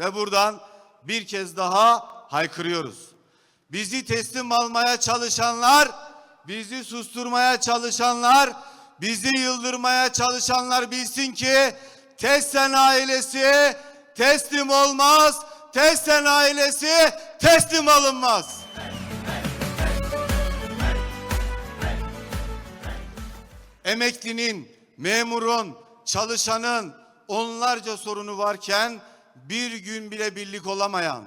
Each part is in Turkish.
Ve buradan bir kez daha haykırıyoruz. Bizi teslim almaya çalışanlar, bizi susturmaya çalışanlar, bizi yıldırmaya çalışanlar bilsin ki Tessen ailesi teslim olmaz, Tessen ailesi teslim alınmaz. Emeklinin, memurun, çalışanın onlarca sorunu varken bir gün bile birlik olamayan,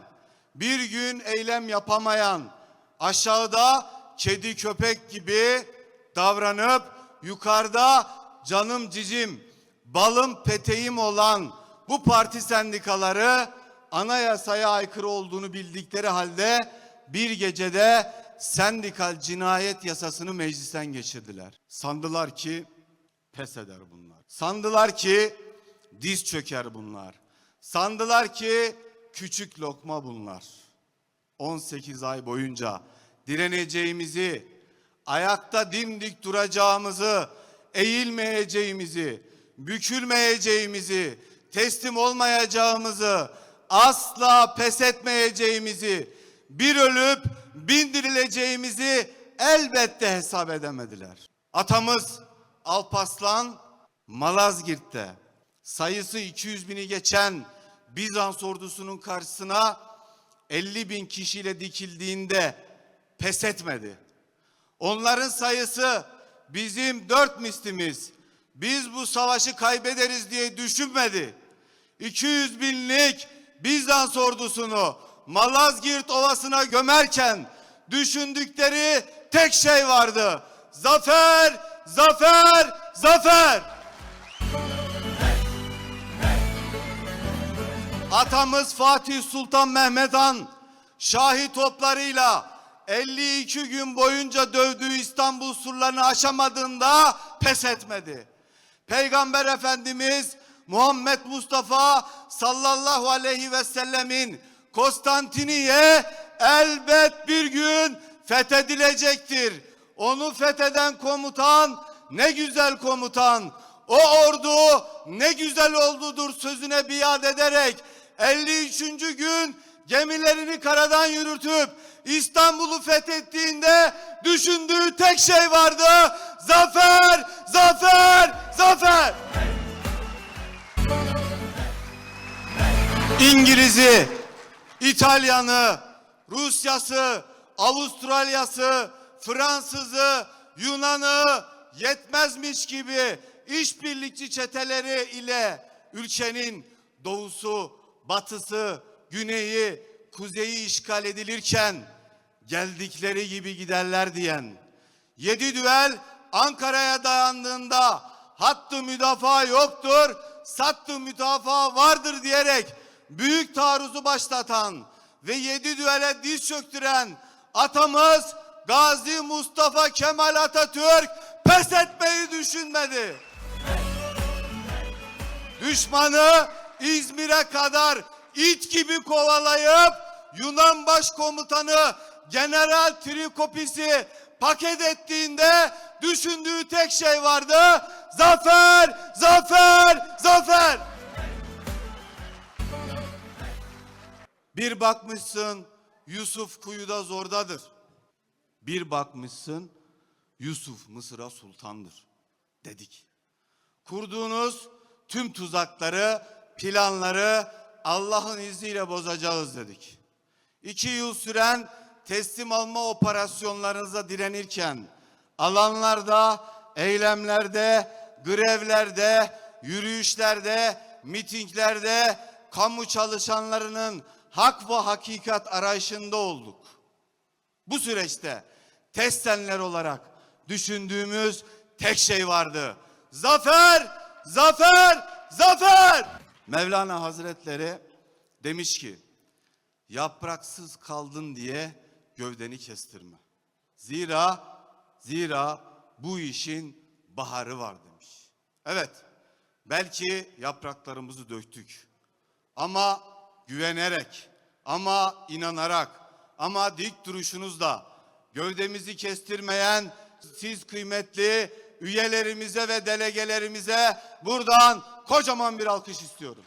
bir gün eylem yapamayan, aşağıda kedi köpek gibi davranıp yukarıda canım cicim, balım peteğim olan bu parti sendikaları anayasaya aykırı olduğunu bildikleri halde bir gecede sendikal cinayet yasasını meclisten geçirdiler. Sandılar ki pes eder bunlar. Sandılar ki diz çöker bunlar. Sandılar ki küçük lokma bunlar. 18 ay boyunca direneceğimizi, ayakta dimdik duracağımızı, eğilmeyeceğimizi, bükülmeyeceğimizi, teslim olmayacağımızı, asla pes etmeyeceğimizi, bir ölüp bindirileceğimizi elbette hesap edemediler. Atamız Alpaslan Malazgirt'te sayısı 200 bini geçen Bizans ordusunun karşısına 50 bin kişiyle dikildiğinde pes etmedi. Onların sayısı bizim dört mislimiz. Biz bu savaşı kaybederiz diye düşünmedi. 200 binlik Bizans ordusunu Malazgirt Ovası'na gömerken düşündükleri tek şey vardı. Zafer, zafer, zafer. Atamız Fatih Sultan Mehmet Han şahi toplarıyla 52 gün boyunca dövdüğü İstanbul surlarını aşamadığında pes etmedi. Peygamber Efendimiz Muhammed Mustafa sallallahu aleyhi ve sellemin Konstantiniye elbet bir gün fethedilecektir. Onu fetheden komutan ne güzel komutan. O ordu ne güzel oldudur sözüne biat ederek 53. gün gemilerini karadan yürütüp İstanbul'u fethettiğinde düşündüğü tek şey vardı. Zafer, zafer, zafer. İngiliz'i, İtalyanı, Rusyası, Avustralyası, Fransızı, Yunan'ı yetmezmiş gibi işbirlikçi çeteleri ile ülkenin doğusu, batısı, güneyi, kuzeyi işgal edilirken geldikleri gibi giderler diyen, yedi düel Ankara'ya dayandığında hattı müdafaa yoktur, sattı müdafaa vardır diyerek büyük taarruzu başlatan ve yedi düele diz çöktüren atamız Gazi Mustafa Kemal Atatürk pes etmeyi düşünmedi. Düşmanı İzmir'e kadar it gibi kovalayıp Yunan başkomutanı General Trikopis'i paket ettiğinde düşündüğü tek şey vardı. Zafer, zafer, zafer. Bir bakmışsın Yusuf kuyuda zordadır. Bir bakmışsın Yusuf Mısır'a sultandır dedik. Kurduğunuz tüm tuzakları, planları Allah'ın izniyle bozacağız dedik. İki yıl süren teslim alma operasyonlarınıza direnirken alanlarda, eylemlerde, grevlerde, yürüyüşlerde, mitinglerde kamu çalışanlarının hak ve hakikat arayışında olduk. Bu süreçte testenler olarak düşündüğümüz tek şey vardı. Zafer, zafer, zafer. Mevlana Hazretleri demiş ki, yapraksız kaldın diye gövdeni kestirme. Zira, zira bu işin baharı var demiş. Evet, belki yapraklarımızı döktük. Ama güvenerek, ama inanarak, ama dik duruşunuzla gövdemizi kestirmeyen siz kıymetli üyelerimize ve delegelerimize buradan kocaman bir alkış istiyorum.